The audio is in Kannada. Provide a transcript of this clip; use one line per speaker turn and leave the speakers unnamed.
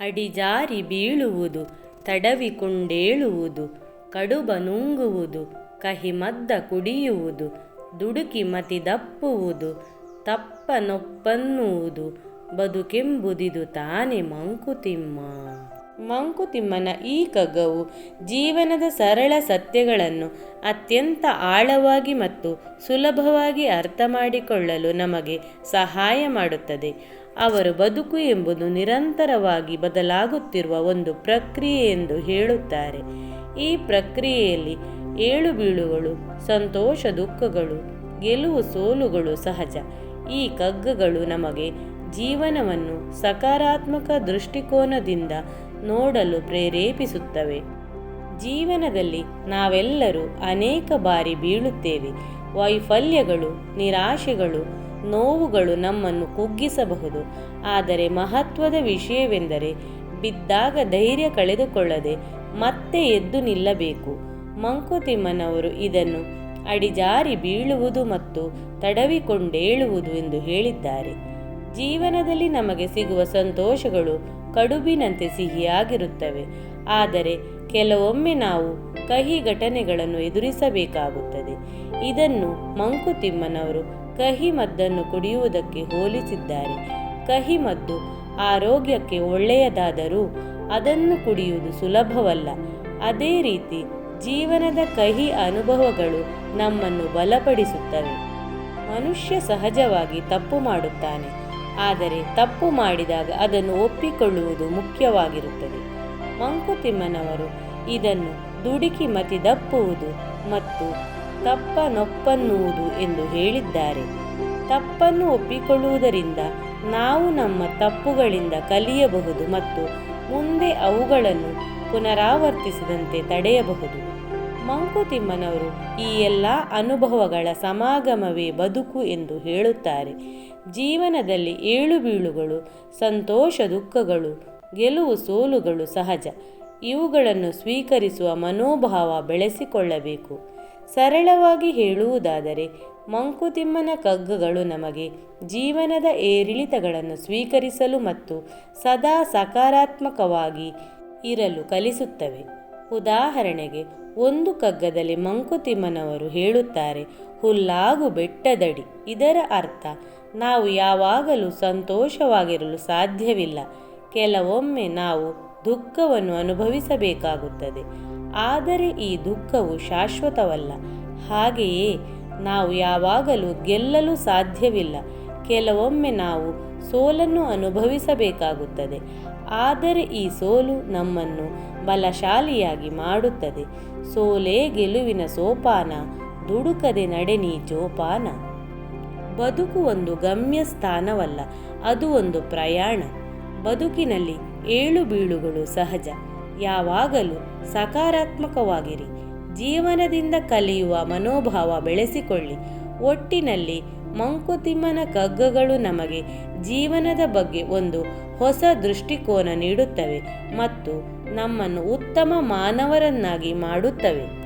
ಅಡಿಜಾರಿ ಬೀಳುವುದು, ತಡವಿಕೊಂಡೇಳುವುದು, ಕಡುಬ ನುಂಗುವುದು, ಕಹಿಮದ್ದ ಕುಡಿಯುವುದು, ದುಡುಕಿ ಮತಿ ದಪ್ಪುವುದು ತಪ್ಪ ನೊಪ್ಪನ್ನುವುದು ಬದುಕೆಂಬುದಿದು ತಾನೆ ಮಂಕುತಿಮ್ಮ. ಮಂಕುತಿಮ್ಮನ ಈ ಕಗ್ಗವು ಜೀವನದ ಸರಳ ಸತ್ಯಗಳನ್ನು ಅತ್ಯಂತ ಆಳವಾಗಿ ಮತ್ತು ಸುಲಭವಾಗಿ ಅರ್ಥ ಮಾಡಿಕೊಳ್ಳಲು ನಮಗೆ ಸಹಾಯ ಮಾಡುತ್ತದೆ. ಅವರು ಬದುಕು ಎಂಬುದು ನಿರಂತರವಾಗಿ ಬದಲಾಗುತ್ತಿರುವ ಒಂದು ಪ್ರಕ್ರಿಯೆ ಎಂದು ಹೇಳುತ್ತಾರೆ. ಈ ಪ್ರಕ್ರಿಯೆಯಲ್ಲಿ ಏಳು ಬೀಳುಗಳು, ಸಂತೋಷ ದುಃಖಗಳು, ಗೆಲುವು ಸೋಲುಗಳು ಸಹಜ. ಈ ಕಗ್ಗಗಳು ನಮಗೆ ಜೀವನವನ್ನು ಸಕಾರಾತ್ಮಕ ದೃಷ್ಟಿಕೋನದಿಂದ ನೋಡಲು ಪ್ರೇರೇಪಿಸುತ್ತವೆ. ಜೀವನದಲ್ಲಿ ನಾವೆಲ್ಲರೂ ಅನೇಕ ಬಾರಿ ಬೀಳುತ್ತೇವೆ. ವೈಫಲ್ಯಗಳು, ನಿರಾಶೆಗಳು, ನೋವುಗಳು ನಮ್ಮನ್ನು ಕುಗ್ಗಿಸಬಹುದು. ಆದರೆ ಮಹತ್ವದ ವಿಷಯವೆಂದರೆ ಬಿದ್ದಾಗ ಧೈರ್ಯ ಕಳೆದುಕೊಳ್ಳದೆ ಮತ್ತೆ ಎದ್ದು ನಿಲ್ಲಬೇಕು. ಮಂಕುತಿಮ್ಮನವರು ಇದನ್ನು ಅಡಿಜಾರಿ ಬೀಳುವುದು ಮತ್ತು ತಡವಿಕೊಂಡೇಳುವುದು ಎಂದು ಹೇಳಿದ್ದಾರೆ. ಜೀವನದಲ್ಲಿ ನಮಗೆ ಸಿಗುವ ಸಂತೋಷಗಳು ಕಡುಬಿನಂತೆ ಸಿಹಿಯಾಗಿರುತ್ತವೆ. ಆದರೆ ಕೆಲವೊಮ್ಮೆ ನಾವು ಕಹಿ ಘಟನೆಗಳನ್ನು ಎದುರಿಸಬೇಕಾಗುತ್ತದೆ. ಇದನ್ನು ಮಂಕುತಿಮ್ಮನವರು ಕಹಿ ಮದ್ದನ್ನು ಕುಡಿಯುವುದಕ್ಕೆ ಹೋಲಿಸಿದ್ದಾರೆ. ಕಹಿ ಮದ್ದು ಆರೋಗ್ಯಕ್ಕೆ ಒಳ್ಳೆಯದಾದರೂ ಅದನ್ನು ಕುಡಿಯುವುದು ಸುಲಭವಲ್ಲ. ಅದೇ ರೀತಿ ಜೀವನದ ಕಹಿ ಅನುಭವಗಳು ನಮ್ಮನ್ನು ಬಲಪಡಿಸುತ್ತವೆ. ಮನುಷ್ಯ ಸಹಜವಾಗಿ ತಪ್ಪು ಮಾಡುತ್ತಾನೆ. ಆದರೆ ತಪ್ಪು ಮಾಡಿದಾಗ ಅದನ್ನು ಒಪ್ಪಿಕೊಳ್ಳುವುದು ಮುಖ್ಯವಾಗಿರುತ್ತದೆ. ಮಂಕುತಿಮ್ಮನವರು ಇದನ್ನು ದುಡುಕಿ ಮತಿ ದಪ್ಪುವುದು ಮತ್ತು ತಪ್ಪನೊಪ್ಪನ್ನುವುದು ಎಂದು ಹೇಳಿದ್ದಾರೆ. ತಪ್ಪನ್ನು ಒಪ್ಪಿಕೊಳ್ಳುವುದರಿಂದ ನಾವು ನಮ್ಮ ತಪ್ಪುಗಳಿಂದ ಕಲಿಯಬಹುದು ಮತ್ತು ಮುಂದೆ ಅವುಗಳನ್ನು ಪುನರಾವರ್ತಿಸದಂತೆ ತಡೆಯಬಹುದು. ಮಂಕುತಿಮ್ಮನವರು ಈ ಎಲ್ಲ ಅನುಭವಗಳ ಸಮಾಗಮವೇ ಬದುಕು ಎಂದು ಹೇಳುತ್ತಾರೆ. ಜೀವನದಲ್ಲಿ ಏಳು ಬೀಳುಗಳು, ಸಂತೋಷ ದುಃಖಗಳು, ಗೆಲುವು ಸೋಲುಗಳು ಸಹಜ. ಇವುಗಳನ್ನು ಸ್ವೀಕರಿಸುವ ಮನೋಭಾವ ಬೆಳೆಸಿಕೊಳ್ಳಬೇಕು. ಸರಳವಾಗಿ ಹೇಳುವುದಾದರೆ, ಮಂಕುತಿಮ್ಮನ ಕಗ್ಗಗಳು ನಮಗೆ ಜೀವನದ ಏರಿಳಿತಗಳನ್ನು ಸ್ವೀಕರಿಸಲು ಮತ್ತು ಸದಾ ಸಕಾರಾತ್ಮಕವಾಗಿ ಇರಲು ಕಲಿಸುತ್ತವೆ. ಉದಾಹರಣೆಗೆ ಒಂದು ಕಗ್ಗದಲ್ಲಿ ಮಂಕುತಿಮ್ಮನವರು ಹೇಳುತ್ತಾರೆ, ಹುಲ್ಲಾಗು ಬೆಟ್ಟದಡಿ. ಇದರ ಅರ್ಥ, ನಾವು ಯಾವಾಗಲೂ ಸಂತೋಷವಾಗಿರಲು ಸಾಧ್ಯವಿಲ್ಲ. ಕೆಲವೊಮ್ಮೆ ನಾವು ದುಃಖವನ್ನು ಅನುಭವಿಸಬೇಕಾಗುತ್ತದೆ. ಆದರೆ ಈ ದುಃಖವು ಶಾಶ್ವತವಲ್ಲ. ಹಾಗೆಯೇ, ನಾವು ಯಾವಾಗಲೂ ಗೆಲ್ಲಲು ಸಾಧ್ಯವಿಲ್ಲ. ಕೆಲವೊಮ್ಮೆ ನಾವು ಸೋಲನ್ನು ಅನುಭವಿಸಬೇಕಾಗುತ್ತದೆ. ಆದರೆ ಈ ಸೋಲು ನಮ್ಮನ್ನು ಬಲಶಾಲಿಯಾಗಿ ಮಾಡುತ್ತದೆ. ಸೋಲೇ ಗೆಲುವಿನ ಸೋಪಾನ, ದುಡುಕದೆ ನಡೆನಿ ಜೋಪಾನ. ಬದುಕು ಒಂದು ಗಮ್ಯ ಸ್ಥಾನವಲ್ಲ, ಅದು ಒಂದು ಪ್ರಯಾಣ. ಬದುಕಿನಲ್ಲಿ ಏಳು ಬೀಳುಗಳು ಸಹಜ. ಯಾವಾಗಲೂ ಸಕಾರಾತ್ಮಕವಾಗಿರಿ. ಜೀವನದಿಂದ ಕಲಿಯುವ ಮನೋಭಾವ ಬೆಳೆಸಿಕೊಳ್ಳಿ. ಒಟ್ಟಿನಲ್ಲಿ ಮಂಕುತಿಮ್ಮನ ಕಗ್ಗಗಳು ನಮಗೆ ಜೀವನದ ಬಗ್ಗೆ ಒಂದು ಹೊಸ ದೃಷ್ಟಿಕೋನ ನೀಡುತ್ತವೆ ಮತ್ತು ನಮ್ಮನ್ನು ಉತ್ತಮ ಮಾನವರನ್ನಾಗಿ ಮಾಡುತ್ತವೆ.